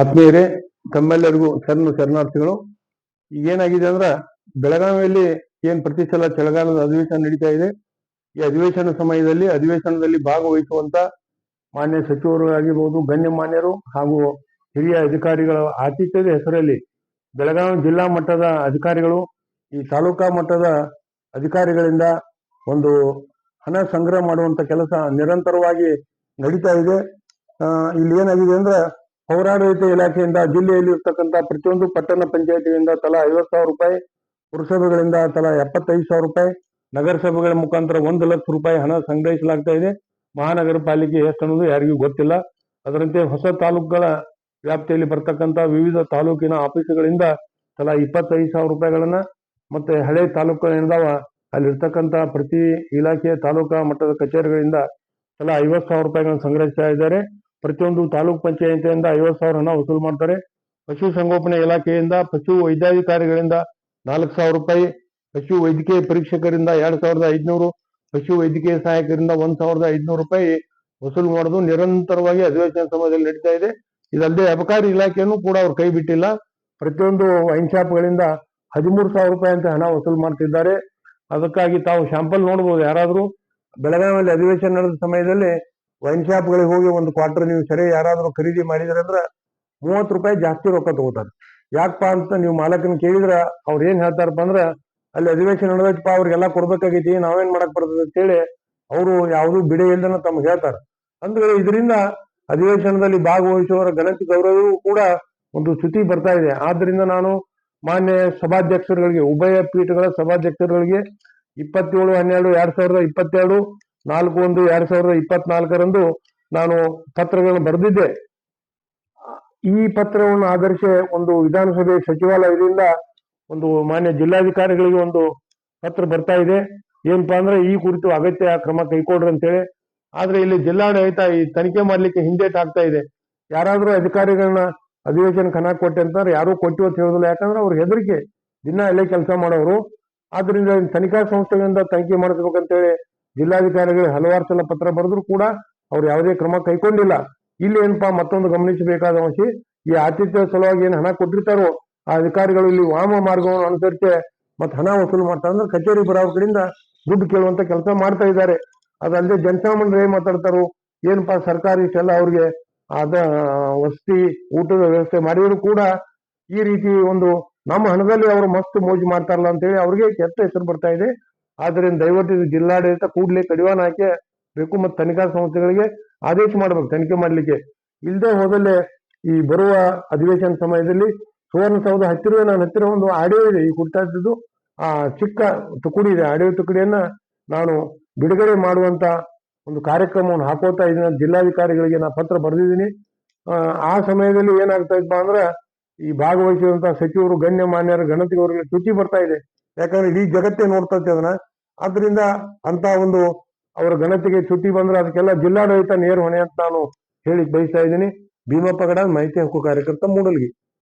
ಆತ್ಮೀಯರೇ, ತಮ್ಮೆಲ್ಲರಿಗೂ ಶರಣ ಶರಣಾರ್ಥಿಗಳು ಈಗ ಏನಾಗಿದೆ ಅಂದ್ರ ಬೆಳಗಾವಿಯಲ್ಲಿ ಏನ್ ಪ್ರತಿ ಸಲ ಚಳಿಗಾಲದ ಅಧಿವೇಶನ ನಡೀತಾ ಇದೆ, ಈ ಅಧಿವೇಶನ ಸಮಯದಲ್ಲಿ, ಅಧಿವೇಶನದಲ್ಲಿ ಭಾಗವಹಿಸುವಂತ ಮಾನ್ಯ ಸಚಿವರು ಆಗಿರ್ಬೋದು ಗಣ್ಯಮಾನ್ಯರು ಹಾಗೂ ಹಿರಿಯ ಅಧಿಕಾರಿಗಳ ಆತಿಥ್ಯದ ಹೆಸರಲ್ಲಿ ಬೆಳಗಾವಿ ಜಿಲ್ಲಾ ಮಟ್ಟದ ಅಧಿಕಾರಿಗಳು, ಈ ತಾಲೂಕಾ ಮಟ್ಟದ ಅಧಿಕಾರಿಗಳಿಂದ ಒಂದು ಹಣ ಸಂಗ್ರಹ ಮಾಡುವಂತ ಕೆಲಸ ನಿರಂತರವಾಗಿ ನಡೀತಾ ಇದೆ. ಇಲ್ಲಿ ಏನಾಗಿದೆ ಅಂದ್ರೆ ಪೌರಾಡಳಿತ ಇಲಾಖೆಯಿಂದ ಜಿಲ್ಲೆಯಲ್ಲಿ ಇರ್ತಕ್ಕಂಥ ಪ್ರತಿಯೊಂದು ಪಟ್ಟಣ ಪಂಚಾಯತಿಯಿಂದ ತಲಾ ಐವತ್ತು ಸಾವಿರ ರೂಪಾಯಿ, ಪುರಸಭೆಗಳಿಂದ ತಲಾ ಎಪ್ಪತ್ತೈದು ಸಾವಿರ ರೂಪಾಯಿ, ನಗರಸಭೆಗಳ ಮುಖಾಂತರ ಒಂದು ಲಕ್ಷ ರೂಪಾಯಿ ಹಣ ಸಂಗ್ರಹಿಸಲಾಗ್ತಾ ಇದೆ. ಮಹಾನಗರ ಪಾಲಿಕೆ ಎಷ್ಟು ಯಾರಿಗೂ ಗೊತ್ತಿಲ್ಲ. ಅದರಂತೆ ಹೊಸ ತಾಲೂಕುಗಳ ವ್ಯಾಪ್ತಿಯಲ್ಲಿ ಬರ್ತಕ್ಕಂಥ ವಿವಿಧ ತಾಲೂಕಿನ ಆಫೀಸುಗಳಿಂದ ತಲಾ ಇಪ್ಪತ್ತೈದು ಸಾವಿರ ರೂಪಾಯಿಗಳನ್ನ ಮತ್ತೆ ಹಳೆ ತಾಲೂಕುಗಳಿಂದವ ಅಲ್ಲಿರ್ತಕ್ಕಂಥ ಪ್ರತಿ ಇಲಾಖೆಯ ತಾಲೂಕಾ ಮಟ್ಟದ ಕಚೇರಿಗಳಿಂದ ತಲಾ ಐವತ್ತು ಸಾವಿರ ರೂಪಾಯಿಗಳನ್ನು ಸಂಗ್ರಹಿಸ್ತಾ ಇದ್ದಾರೆ. ಪ್ರತಿಯೊಂದು ತಾಲೂಕ್ ಪಂಚಾಯಿತಿಯಿಂದ ಐವತ್ತು ಸಾವಿರ ಹಣ ವಸೂಲು ಮಾಡ್ತಾರೆ. ಪಶು ಸಂಗೋಪನೆ ಇಲಾಖೆಯಿಂದ ಪಶು ವೈದ್ಯಾಧಿಕಾರಿಗಳಿಂದ ನಾಲ್ಕು ಸಾವಿರ ರೂಪಾಯಿ, ಪಶು ವೈದ್ಯಕೀಯ ಪರೀಕ್ಷಕರಿಂದ ಎರಡ್ ಸಾವಿರದ ಐದುನೂರು, ಪಶು ವೈದ್ಯಕೀಯ ಸಹಾಯಕರಿಂದ ಒಂದ್ ಸಾವಿರದ ಐದುನೂರು ರೂಪಾಯಿ ವಸೂಲು ಮಾಡೋದು ನಿರಂತರವಾಗಿ ಅಧಿವೇಶನ ಸಮಯದಲ್ಲಿ ನಡೀತಾ ಇದೆ. ಇದಲ್ಲದೆ ಅಬಕಾರಿ ಇಲಾಖೆಯನ್ನು ಕೂಡ ಅವರು ಕೈ ಬಿಟ್ಟಿಲ್ಲ. ಪ್ರತಿಯೊಂದು ವೈನ್ ಶಾಪ್ಗಳಿಂದ ಹದಿಮೂರು ಸಾವಿರ ರೂಪಾಯಿ ಅಂತ ಹಣ ವಸೂಲು ಮಾಡ್ತಿದ್ದಾರೆ. ಅದಕ್ಕಾಗಿ ತಾವು ಶಾಂಪಲ್ ನೋಡಬಹುದು ಯಾರಾದ್ರೂ. ಬೆಳಗಾವಿಯಲ್ಲಿ ಅಧಿವೇಶನ ನಡೆದ ಸಮಯದಲ್ಲಿ ವೈನ್ ಶಾಪ್ಗಳಿಗೆ ಹೋಗಿ ಒಂದು ಕ್ವಾರ್ಟರ್ ನೀವು ಸರಿ ಯಾರಾದ್ರೂ ಖರೀದಿ ಮಾಡಿದ್ರೆ ಅಂದ್ರೆ ಮೂವತ್ತು ರೂಪಾಯಿ ಜಾಸ್ತಿ ರೊಕ್ಕ ತಗೋತಾರೆ. ಯಾಕಪ್ಪ ಅಂತ ನೀವು ಮಾಲಕನ ಕೇಳಿದ್ರ ಅವ್ರು ಏನ್ ಹೇಳ್ತಾರಪ್ಪ ಅಂದ್ರ, ಅಲ್ಲಿ ಅಧಿವೇಶನ ನಡೆದಪ್ಪ ಅವ್ರಿಗೆಲ್ಲ ಕೊಡ್ಬೇಕಾಗೈತಿ, ನಾವೇನ್ ಮಾಡಕ್ ಬರ್ತದೆ ಅಂತೇಳಿ ಅವರು ಯಾವ್ದು ಬಿಡೆ ಇಲ್ದನ ತಮ್ಗೆ ಹೇಳ್ತಾರೆ. ಅಂದ್ರೆ ಇದರಿಂದ ಅಧಿವೇಶನದಲ್ಲಿ ಭಾಗವಹಿಸುವವರ ಗಣತಿ ಗೌರವವೂ ಕೂಡ ಒಂದು ಚ್ಯುತಿ ಬರ್ತಾ ಇದೆ. ಆದ್ರಿಂದ ನಾನು ಮಾನ್ಯ ಸಭಾಧ್ಯಕ್ಷರುಗಳಿಗೆ, ಉಭಯ ಪೀಠಗಳ ಸಭಾಧ್ಯಕ್ಷರುಗಳಿಗೆ ಇಪ್ಪತ್ತೇಳು, ಹನ್ನೆರಡು, ಎರಡ್ ಸಾವಿರದ ಇಪ್ಪತ್ತೆರಡು ನಾಲ್ಕು ಒಂದು ಎರಡ್ ಸಾವಿರದ ಇಪ್ಪತ್ನಾಲ್ಕರಂದು ನಾನು ಪತ್ರಗಳನ್ನು ಬರೆದಿದ್ದೆ. ಈ ಪತ್ರವನ್ನು ಆಧರಿಸಿ ಒಂದು ವಿಧಾನಸಭೆ ಸಚಿವಾಲಯದಿಂದ ಒಂದು ಮಾನ್ಯ ಜಿಲ್ಲಾಧಿಕಾರಿಗಳಿಗೆ ಒಂದು ಪತ್ರ ಬರ್ತಾ ಇದೆ. ಏನಪ್ಪಾ ಅಂದ್ರೆ ಈ ಕುರಿತು ಅಗತ್ಯ ಕ್ರಮ ಕೈಕೊಡ್ರಿ ಅಂತೇಳಿ. ಆದ್ರೆ ಇಲ್ಲಿ ಜಿಲ್ಲಾಡಳಿತ ಈ ತನಿಖೆ ಮಾಡ್ಲಿಕ್ಕೆ ಹಿಂದೇಟ್ ಆಗ್ತಾ ಇದೆ. ಯಾರಾದ್ರೂ ಅಧಿಕಾರಿಗಳನ್ನ ಅಧಿವೇಶನ ಕನ ಕೊಟ್ಟೆ ಅಂತಂದ್ರೆ ಯಾರು ಕೊಟ್ಟು ಅಂತ ಹೇಳೋದಿಲ್ಲ ಯಾಕಂದ್ರೆ ಅವ್ರ ಹೆದರಿಕೆ ದಿನ ಅಲ್ಲೇ ಕೆಲಸ ಮಾಡೋರು. ಆದ್ರಿಂದ ತನಿಖಾ ಸಂಸ್ಥೆಗಳಿಂದ ತನಿಖೆ ಮಾಡಿಸ್ಬೇಕಂತೇಳಿ ಜಿಲ್ಲಾಧಿಕಾರಿಗಳಿಗೆ ಹಲವಾರು ಸಲ ಪತ್ರ ಬರೆದ್ರು ಕೂಡ ಅವ್ರು ಯಾವುದೇ ಕ್ರಮ ಕೈಗೊಂಡಿಲ್ಲ. ಇಲ್ಲಿ ಏನಪ್ಪಾ ಮತ್ತೊಂದು ಗಮನಿಸಬೇಕಾದ ಅಂಶ, ಈ ಆತಿಥ್ಯ ಸಲುವಾಗಿ ಏನು ಹಣ ಕೊಟ್ಟಿರ್ತಾರೋ ಆ ಅಧಿಕಾರಿಗಳು ಇಲ್ಲಿ ವಾಮ ಮಾರ್ಗವನ್ನು ಅನುಸರಿಸಿ ಮತ್ತೆ ಹಣ ವಸೂಲು ಮಾಡ್ತಾರೆ ಅಂದ್ರೆ ಕಚೇರಿ ಬರೋ ಕಡೆಯಿಂದ ದುಡ್ಡು ಕೇಳುವಂತ ಕೆಲಸ ಮಾಡ್ತಾ ಇದ್ದಾರೆ. ಅದಲ್ಲದೆ ಜನಸಾಮಾನ್ಯರು ಏನ್ ಮಾತಾಡ್ತಾರೋ, ಏನಪ್ಪಾ ಸರ್ಕಾರಿ ಇಷ್ಟೆಲ್ಲ ಅವ್ರಿಗೆ ಅದ ವಸತಿ, ಊಟದ ವ್ಯವಸ್ಥೆ ಮಾಡಿದ್ರು ಕೂಡ ಈ ರೀತಿ ಒಂದು ನಮ್ಮ ಹಣದಲ್ಲಿ ಅವರು ಮಸ್ತ್ ಮೋಜು ಮಾಡ್ತಾರಲ್ಲ ಅಂತೇಳಿ ಅವ್ರಿಗೆ ಕೆಟ್ಟ ಹೆಸರು ಬರ್ತಾ ಇದೆ. ಆದ್ರಿಂದ ದಯವಿಟ್ಟು ಇದು ಜಿಲ್ಲಾಡಳಿತ ಕೂಡಲೇ ಕಡಿವಾಣ ಹಾಕಿ ಬೇಕು ಮತ್ತು ತನಿಖಾ ಸಂಸ್ಥೆಗಳಿಗೆ ಆದೇಶ ಮಾಡ್ಬೇಕು ತನಿಖೆ ಮಾಡ್ಲಿಕ್ಕೆ. ಇಲ್ಲದೆ ಹೋದಲ್ಲೇ ಈ ಬರುವ ಅಧಿವೇಶನ ಸಮಯದಲ್ಲಿ ಸುವರ್ಣಸೌಧ ಹತ್ತಿರವೇ ನಾನು ಹತ್ತಿರ ಒಂದು ಆಡಿಯೋ ಇದೆ ಈ ಕುರಿತಾದದ್ದು ಆ ಚಿಕ್ಕ ತುಕುಡಿ ಇದೆ. ಆಡಿಯೋ ತುಕುಡಿಯನ್ನ ನಾನು ಬಿಡುಗಡೆ ಮಾಡುವಂತ ಒಂದು ಕಾರ್ಯಕ್ರಮವನ್ನು ಹಾಕೋತಾ ಇದ್ದೀನಿ. ಜಿಲ್ಲಾಧಿಕಾರಿಗಳಿಗೆ ನಾನು ಪತ್ರ ಬರೆದಿದ್ದೀನಿ. ಆ, ಸಮಯದಲ್ಲಿ ಏನಾಗ್ತಾ ಇದ್ಪ ಅಂದ್ರೆ ಈ ಭಾಗವಹಿಸಿದಂತ ಸಚಿವರು ಗಣ್ಯ ಮಾನ್ಯರ ಗಣತಿಯವರಿಗೆ ಚ್ಯುತಿ ಬರ್ತಾ ಇದೆ. ಯಾಕಂದ್ರೆ ಇಡೀ ಜಗತ್ತೇ ನೋಡ್ತೈತೆ ಅದನ್ನ. ಆದ್ರಿಂದ ಅಂತ ಒಂದು ಅವರ ಘನತೆಗೆ ಚುಟ್ಟಿ ಬಂದ್ರೆ ಅದಕ್ಕೆಲ್ಲ ಜಿಲ್ಲಾಡಳಿತ ನೇರ ಹೊಣೆ ಅಂತ ನಾನು ಹೇಳಿ ಬಯಸ್ತಾ ಇದ್ದೀನಿ. ಭೀಮಪ್ಪ ಗಡ ಮಾಹಿತಿ ಹಕ್ಕು ಕಾರ್ಯಕರ್ತ ಮೂಡಲ್ಗಿ.